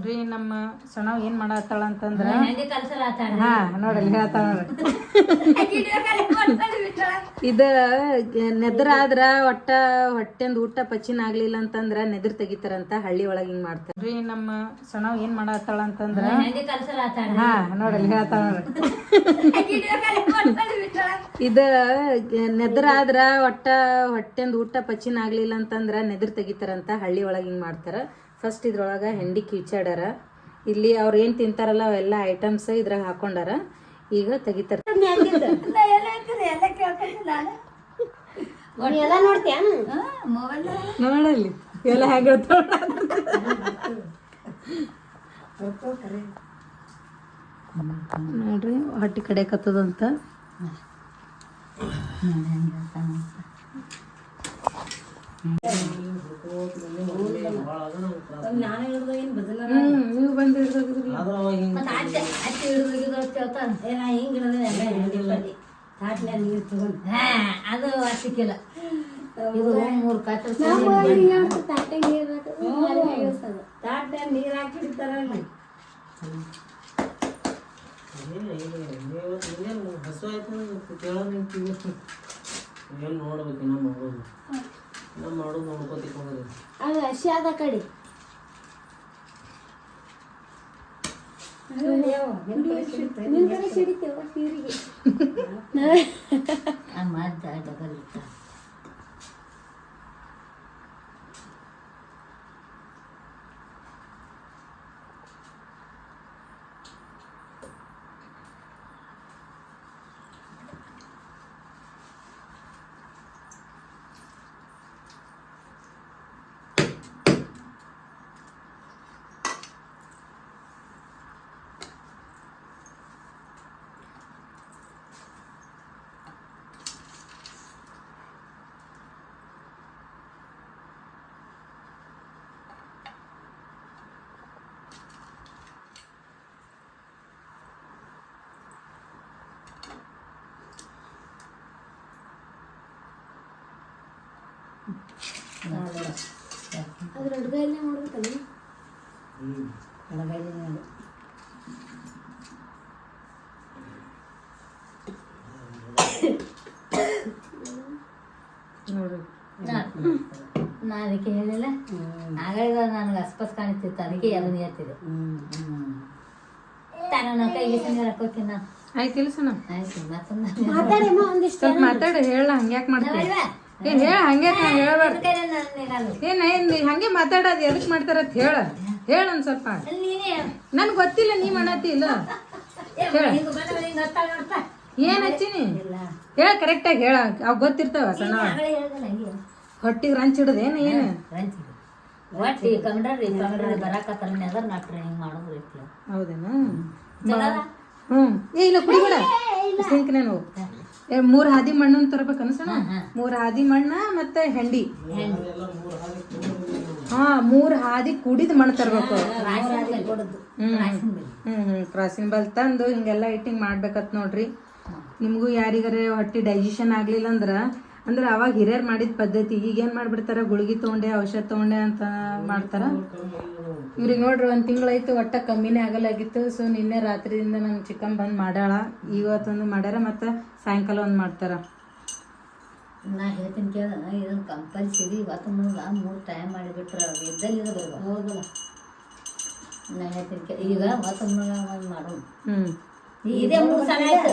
ನೋಡ್ರಿ ನಮ್ಮ ಸಣ್ಣ ಏನ್ ಮಾಡತ್ತಾಳ ಅಂತಂದ್ರ ಹಾ ನೋಡ್ರಿ ಹೇಳ್ತಾಳ ಇದ ನೆದ್ರಾದ್ರ ಒಟ್ಟ ಹೊಟ್ಟೆಂದ ಊಟ ಪಚಿನ ಆಗ್ಲಿಲ್ಲ ಅಂತಂದ್ರ ನೆದ್ರ ತೆಗಿತಾರಂತ ಹಳ್ಳಿ ಒಳಗ ಹಿಂಗ್ ರೀ ನಮ್ಮ ಸಣ್ಣ ಏನ್ ಮಾಡತ್ತಾಳ ಅಂತಂದ್ರ ಹಾ ನೋಡ್ರಿ ಹೇಳ್ತಾಳ ಇದ ನೆದ್ರಾದ್ರ ಒಟ್ಟ ಹೊಟ್ಟೆಂದ ಊಟ ಪಚಿನ ಆಗ್ಲಿಲ್ಲ ಅಂತಂದ್ರ ನೆದ್ರ ತೆಗಿತಾರಂತ ಹಳ್ಳಿ ಒಳಗ ಹಿಂಗ್ ಮಾಡ್ತಾರ. ಫಸ್ಟ್ ಇದ್ರೊಳಗೆ ಹೆಂಡಿ ಕಿಚಾಡ್ಯಾರ ಇಲ್ಲಿ ಅವ್ರು ಏನು ತಿಂತಾರಲ್ಲ ಅವೆಲ್ಲ ಐಟಮ್ಸ್ ಇದ್ರಾಗ ಹಾಕೊಂಡಾರ. ಈಗ ತೆಗಿತಾರೆ. ಎಲ್ಲ ನೋಡ್ತೀಯ? ನೋಡಲ್ಲಿ ಎಲ್ಲ ಹೆಂಗ ನೋಡ್ರಿ ಹಟ್ಟಿ ಕಡೆ ಕತ್ತದಂತ ಹ್ಮ್ ನೀವು ಬಂದು ಹಿಡ್ದೋಗಿದ್ರಿ ಮತ್ತೆ ಅತ್ತೆ ಅತ್ತೆ ಹಿಡಿದು ಕೇಳ್ತಾನ ಏ ನಾ ಹಿಂಗ್ ಹಿಡಿದ್ರೆ ಎಲ್ಲ ಹಿಡಿದಿಲ್ಲ ತಾಟ್ನ್ಯಾಗ ನೀರು ತಗೊಂಡು ಹಾ ಅದು ಅತ್ತಿಕ್ಕಿಲ್ಲ ಇದು ಮೂರು ಕಾತ್ರ ತಾಟ್ನ್ಯಾಗ ನೀರು ತಾಟ್ನ್ಯಾಗ ನೀರು ಹಾಕಿ ಹಿಡಿತಾರಲ್ಲ ಹಸು ಆಯ್ತು ಕೇಳೋದು ನಿಂತೀವಿ ಏನು ನೋಡ್ಬೇಕು ನಮ್ಮ ಮಾಡೋದು ನಮ್ಮ ಮಾಡೋದು ನೋಡ್ಕೋತಿಕ್ ಹೋಗೋದು ಅದು ಹಸಿ ಕಡೆ. ನಿನ್ ಕಡೆ ಸಿಡಿತೇವ ನೀರಿಗೆ ಆ ಮದ್ದ ನಾ ಅದಕ್ಕೆ ಹೇಳಿಲ್ಲ ಆಗಲೇ ನನಗೆ ಅಸ್ಪಸ್ ಕಾಣಿಸ್ತಿತ್ತು ಅದಕ್ಕೆ ಅದನ್ನ ಹೇಳ್ತಿದೆ ತಾನ ಕೈಗೆ ಸಂಗ ಹಾಕೋತೀನಿ ನಾನು ಆಯ್ತಿಲ್ಲ ಸಣ್ಣ ಆಯ್ತು ಮಾತಾಡಿ ಹೇಳ ಹಂಗ್ಯಾಕೆ ಮಾಡ್ತೀವಿ ಏ ಹೇಳ ಹಂಗೆ ಹೇಳ್ಬಾರ್ದು. ಏನ್ ಏನ್ ಹಂಗೆ ಮಾತಾಡೋದು ಎದಕ್ ಮಾಡ್ತಾರ ಅಂತ ಹೇಳ. ಹೇಳ ಒಂದ್ ಸ್ವಲ್ಪ. ನನ್ ಗೊತ್ತಿಲ್ಲ ನೀ ಮಾಡತ್ತಿ ಇಲ್ಲ ಏನ್ ಹಚ್ಚಿನಿ ಹೇಳ ಕರೆಕ್ಟ್ ಆಗಿ ಹೇಳ. ಅವ್ ಗೊತ್ತಿರ್ತಾವ ಸಣ್ಣ ಹೊಟ್ಟಿಗೆ ರಂಚ್ ಹಿಡದ ಏನ್ ಏನ್? ಒಟ್ಟು ಹೌದೇನಾ? ಹ್ಮ್. ಏ ಇಲ್ಲ ಕುಡಿಬೇಡ ಸಿಂಕ್ ನಾವು ಏ ಮೂರ್ ಹಾದಿ ಮಣ್ಣನ್ ತರಬೇಕು ಅನ್ಸಣ? ಮೂರ್ ಹಾದಿ ಮಣ್ಣ ಮತ್ತೆ ಹೆಂಡಿ. ಹಾ ಮೂರ್ ಹಾದಿ ಕುಡಿದ ಮಣ್ಣು ತರ್ಬೇಕು. ಹ್ಮ್ ಹ್ಮ್ ಕ್ರಾಸಿಂಗ್ ಕ್ರಾಸಿನ ಬಲ್ ತಂದು ಹಿಂಗೆಲ್ಲ ಇಟ್ಟಿಂಗ್ ಮಾಡ್ಬೇಕತ್ ನೋಡ್ರಿ. ನಿಮಗೂ ಯಾರಿಗಾರ ಹೊಟ್ಟಿ ಡೈಜೆಷನ್ ಆಗ್ಲಿಲ್ಲ ಅಂದ್ರ ಅಂದ್ರ ಅವಾಗ ಹಿರಿಯರ್ ಮಾಡಿದ ಪದ್ಧತಿ ಈಗ ಏನ್ ಮಾಡ್ಬಿಡ್ತಾರ? ಗುಳಿಗೆ ತಗೊಂಡೆ ಔಷಧ ತಗೊಂಡೆ ಅಂತ ಮಾಡ್ತಾರ. ಇವ್ರಿಗೆ ನೋಡ್ರಿ ಒಂದ್ ತಿಂಗಳಾಯ್ತು ಒಟ್ಟ ಕಮ್ಮಿನೇ ಆಗಲಾಗಿತ್ತು. ಸೊ ನಿನ್ನೆ ರಾತ್ರಿಯಿಂದ ನಮ್ ಚಿಕನ್ ಬಂದ್ ಮಾಡ್ಯಾಳ. ಇವತ್ತೊಂದು ಮಾಡ್ಯಾರ ಮತ್ತ ಸಾಯಂಕಾಲ ಒಂದ್ ಮಾಡ್ತಾರ. ನಾ ಹೇಳ್ತೀನಿ ಕೇಳ ಇದನ್ನು ಕಂಪಲ್ಸರಿ ಇವತ್ತು ಮುಳುಗ ಮೂರು ಟೈಮ್ ಮಾಡಿಬಿಟ್ರೆ ಇದ್ದಲ್ಲಿ ಇರೋದು ಬರ್ಬೇಕು ಹೌದಲ್ಲ ನಾ ಹೇಳ್ತೀನಿ ಕೇಳ ಈಗ ಇವತ್ತು ಮುಳುಗ ಒಂದು ಮಾಡೋಣ. ಇದೇ ಮೂರು ಸಲ ಆಯ್ತು.